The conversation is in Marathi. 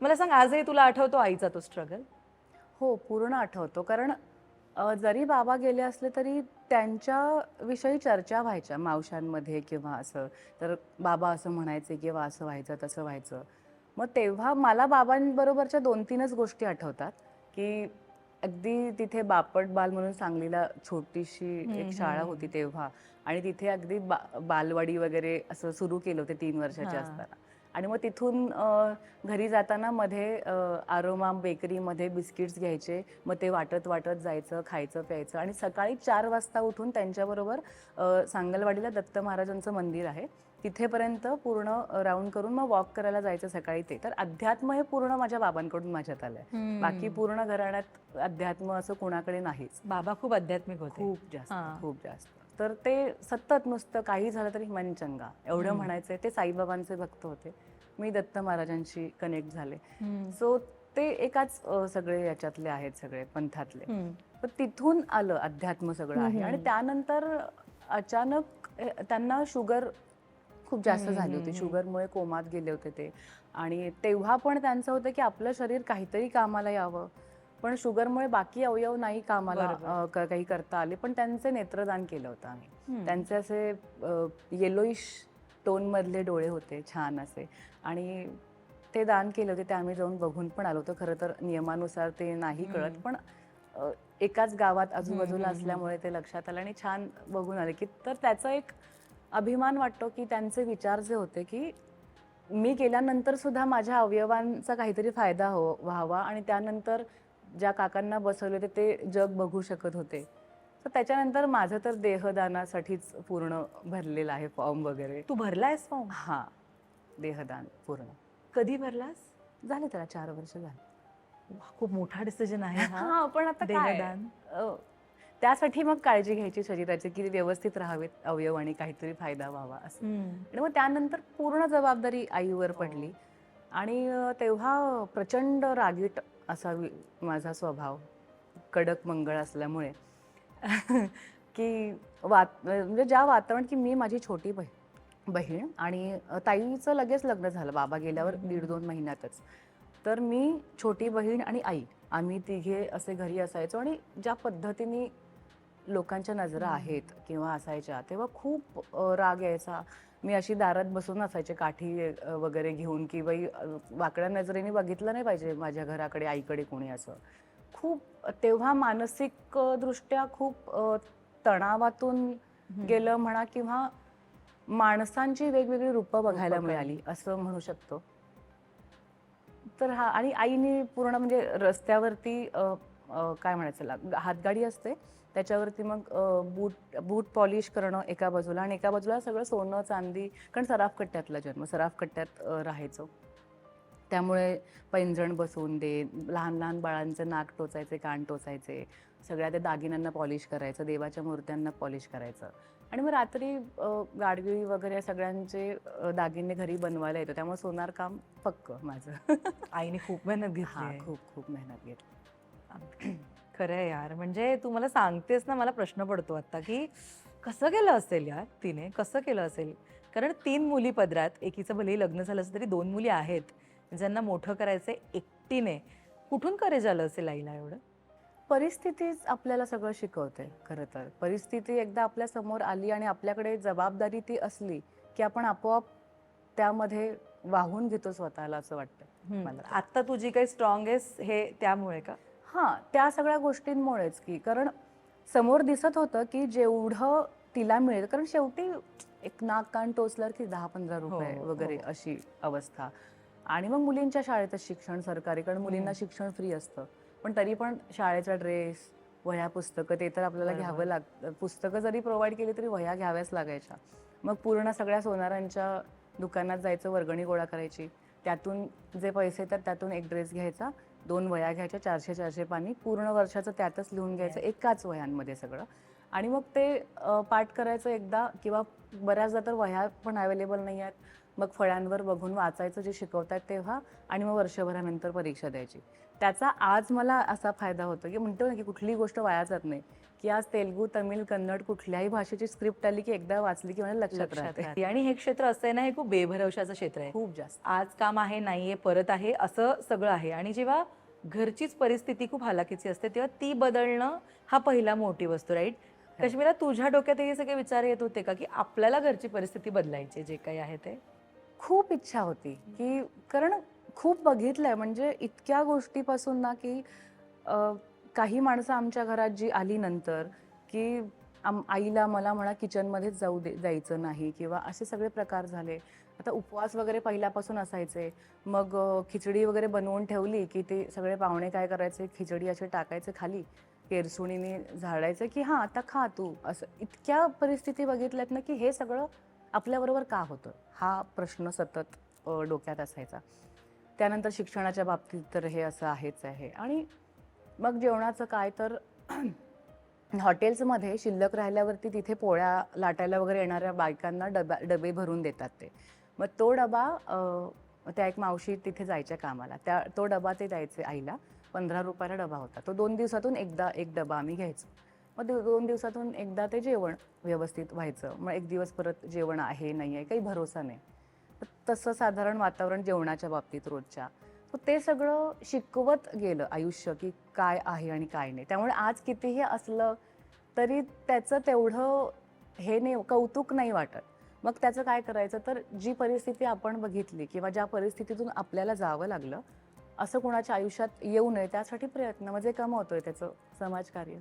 मला सांग आजही तुला आठवतो आईचा तो स्ट्रगल हो पूर्ण आठवतो. कारण अ, जरी बाबा गेले असले तरी त्यांच्या विषयी चर्चा व्हायच्या मावशांमध्ये किंवा असं. तर बाबा असं म्हणायचे किंवा असं व्हायचं तसं व्हायचं. मग तेव्हा मला बाबांबरोबरच्या दोन तीनच गोष्टी आठवतात की अगदी तिथे बापट बाल म्हणून सांगलीला छोटीशी एक शाळा होती तेव्हा. आणि तिथे अगदी बा बालवाडी वगैरे असं सुरू केलं होते तीन वर्षाचे हा. असताना. आणि मग तिथून घरी जाताना मध्ये आरोमा बेकरीमध्ये बिस्किट्स घ्यायचे. मग ते वाटत वाटत जायचं खायचं प्यायचं. आणि सकाळी चार वाजता उठून त्यांच्याबरोबर सांगलवाडीला दत्त महाराजांचं मंदिर आहे. तिथेपर्यंत पूर्ण राऊंड करून मग वॉक करायला जायचं सकाळी ते. तर अध्यात्म हे पूर्ण माझ्या बाबांकडून माझ्यात आलंय. बाकी पूर्ण घराण्यात अध्यात्म असं कोणाकडे नाहीच. बाबा खूप आध्यात्मिक होते. खूप जास्त. खूप जास्त. तर ते सतत नुसतं काही झालं तरी मन चंगा एवढं म्हणायचंय ते साईबाबांचे भक्त होते. मी दत्त महाराजांशी कनेक्ट झाले. सो ते एकाच सगळे याच्यातले आहेत सगळे पंथातले. पण तिथून आलं अध्यात्म सगळं आहे. आणि त्यानंतर अचानक त्यांना शुगर खूप जास्त झाली होती. शुगरमुळे कोमात गेले होते ते. आणि तेव्हा पण त्यांचं होतं की आपलं शरीर काहीतरी कामाला यावं. पण शुगरमुळे बाकी अवयव नाही कामाला काही करता आले. पण त्यांचे नेत्रदान केलं होतं आम्ही. त्यांचे असे येलोईश टोन मधले डोळे होते छान असे. आणि ते दान केले होते ते आम्ही जाऊन बघून पण आलो होतो. खरं तर नियमानुसार ते नाही कळत. पण एकाच गावात आजूबाजूला असल्यामुळे ते लक्षात आलं आणि छान बघून आले की तर त्याचा एक अभिमान वाटतो की त्यांचे विचार जे होते की मी गेल्यानंतर सुद्धा माझ्या अवयवांचा काहीतरी फायदा हो व्हावा आणि त्यानंतर ज्या काकांना बसवले होते ते जग बघू शकत होते. तर त्याच्यानंतर माझं तर देहदानासाठीच पूर्ण भरलेलं आहे फॉर्म वगैरे. तू भरलायस फॉर्म हा देहदान पूर्ण. कधी भरलास? झाले त्याला चार वर्ष झाले. खूप मोठा डिसिजन आहे हा. हा पण आता देहदान. त्यासाठी मग काळजी घ्यायची शरीराची की व्यवस्थित राहावेत अवयव आणि काहीतरी फायदा व्हावा असं. आणि मग त्यानंतर पूर्ण जबाबदारी आईवर पडली. आणि अ, तेव्हा प्रचंड रागीट असा वि- माझा स्वभाव कडक मंगळ असल्यामुळे. की वात म्हणजे ज्या वातावरण की मी माझी छोटी बहीण बहीण आणि ताईचं लगेच लग्न झालं बाबा गेल्यावर दीड दोन महिन्यातच. तर मी छोटी बहीण आणि आई आम्ही तिघे असे घरी असायचो आणि ज्या पद्धतीने लोकांच्या नजरा आहेत किंवा असायच्या तेव्हा खूप राग यायचा. मी अशी दारात बसून असायचे काठी वगैरे घेऊन की बाई वाकड्या नजरेने बघितलं नाही पाहिजे माझ्या घराकडे आईकडे कोणी असं. खूप तेव्हा मानसिक अ, दृष्ट्या खूप तणावातून गेलं म्हणा किंवा माणसांची वेगवेगळी रूपं बघायला मिळाली असं म्हणू शकतो. तर हा आणि आईने पूर्ण म्हणजे रस्त्यावरती काय म्हणायचं हातगाडी असते. त्याच्यावरती मग बूट बूट पॉलिश करणं एका बाजूला आणि एका बाजूला सगळं सोनं चांदी कारण सराफ कट्ट्यातला जन्म सराफ कट्ट्यात राहायचो. त्यामुळे पैंजण बसवून दे लहान लहान बाळांचं नाक टोचायचे कान टोचायचे सगळ्या त्या दागिन्यांना पॉलिश करायचं देवाच्या मूर्त्यांना पॉलिश करायचं. आणि मग रात्री गाडगिळी वगैरे सगळ्यांचे दागिने घरी बनवायला येतो. त्यामुळे सोनार काम पक्क माझं. आईने खूप मेहनत हा घेतली खूप खूप मेहनत घेतली. खरं आहे यार. म्हणजे तू मला सांगतेस ना मला प्रश्न पडतो आता की कसं केलं असेल यार तिने? कसं केलं असेल? कारण तीन मुली पदरात एकीचं भलेही लग्न झालं असं तरी दोन मुली आहेत. ज्यांना मोठं करायचंय एकटीने. कुठून करेज आलं असेल आईला एवढं? परिस्थितीच आपल्याला सगळं शिकवते खरं तर. परिस्थिती एकदा आपल्यासमोर आली आणि आपल्याकडे जबाबदारी ती असली की आपण आपोआप त्यामध्ये वाहून घेतो स्वतःला असं वाटतं मला. आता तू जी काही स्ट्रॉंग आहेस हे त्यामुळे का? हां त्या सगळ्या गोष्टींमुळेच की कारण समोर दिसत होतं की जेवढं तिला मिळेल कारण शेवटी एक नाक कान टोचलं की दहा पंधरा रुपये हो, वगैरे हो. अशी अवस्था. आणि मग मुलींच्या शाळेचं शिक्षण सरकारी कारण मुलींना शिक्षण फ्री असतं. पण तरी पण शाळेचा ड्रेस वह्या पुस्तकं ते तर आपल्याला. घ्यावं लागतं पुस्तकं जरी प्रोव्हाइड केली तरी वह्या घ्याव्याच लागायच्या. मग पूर्ण सगळ्या सोनारांच्या दुकानात जायचं वर्गणी गोळा करायची. त्यातून जे पैसे येतात त्यातून एक ड्रेस घ्यायचा. दोन वह्या घ्यायच्या चारशे चारशे पानी पूर्ण वर्षाचं त्यातच लिहून घ्यायचं एकाच वह्यांमध्ये सगळं. आणि मग ते पाठ करायचं एकदा किंवा बऱ्याचदा तर वह्या पण अवेलेबल नाही आहेत. मग फळ्यांवर बघून वाचायचं जे शिकवतात तेव्हा आणि मग वर्षभरानंतर परीक्षा द्यायची. त्याचा आज मला असा फायदा होतो की म्हणतो ना की कुठलीही गोष्ट वाया जात नाही. की आज तेलगू तमिळ कन्नड कुठल्याही भाषेची स्क्रिप्ट आली की एकदा वाचली की मला लक्षात राहते. आणि हे क्षेत्र असं आहे ना हे खूप बेभरवशाचं क्षेत्र आहे. खूप जास्त. आज काम आहे नाहीये परत आहे असं सगळं आहे. आणि जेव्हा घरचीच परिस्थिती खूप हालाकीची असते तेव्हा ती बदलणं हा पहिला मोठी वस्तू राईट कश्मीरा तुझ्या डोक्यात हे सगळे विचार येत होते का की आपल्याला घरची परिस्थिती बदलायची जे काही आहे ते? खूप इच्छा होती की कारण खूप बघितलंय. म्हणजे इतक्या गोष्टीपासून ना की अ, काही माणसं आमच्या घरात जी आली नंतर की आम आईला मला म्हणा किचनमध्येच जाऊ दे जायचं नाही किंवा असे सगळे प्रकार झाले. आता उपवास वगैरे पहिल्यापासून असायचे. मग अ, खिचडी वगैरे बनवून ठेवली की ते सगळे पाहुणे काय करायचे? खिचडी असे टाकायचे खाली. केरसुणीने झाडायचं की हां आता खा तू. असं इतक्या परिस्थिती बघितल्यात ना की हे सगळं आपल्याबरोबर का होतं? हा प्रश्न सतत अ, डोक्यात असायचा. त्यानंतर शिक्षणाच्या बाबतीत तर हे असं आहेच आहे. आणि मग जेवणाचं काय तर हॉटेल्समध्ये शिल्लक राहिल्यावरती तिथे पोळ्या लाटायला वगैरे येणाऱ्या बायकांना डबा डबे भरून देतात ते. मग तो डबा त्या एक मावशी तिथे जायच्या कामाला. त्या तो डबा ते द्यायचे आईला. पंधरा रुपयाला डबा होता. तो दोन दिवसातून एकदा एक डबा आम्ही घ्यायचो. मग दोन दिवसातून एकदा ते जेवण व्यवस्थित व्हायचं. मग एक दिवस परत जेवण आहे नाही आहे काही भरोसा नाही. तसं साधारण वातावरण जेवणाच्या बाबतीत रोजच्या. ते सगळं शिकवत गेलं आयुष्य की काय आहे आणि काय नाही. त्यामुळे आज कितीही असलं तरी त्याचं तेवढं हे नाही कौतुक नाही वाटत. मग त्याचं काय करायचं? तर जी परिस्थिती आपण बघितली किंवा ज्या परिस्थितीतून आपल्याला जावं लागलं असं कोणाच्या आयुष्यात येऊ नये त्यासाठी प्रयत्न. म्हणजे कमवतोय त्याचं समाजकार्य.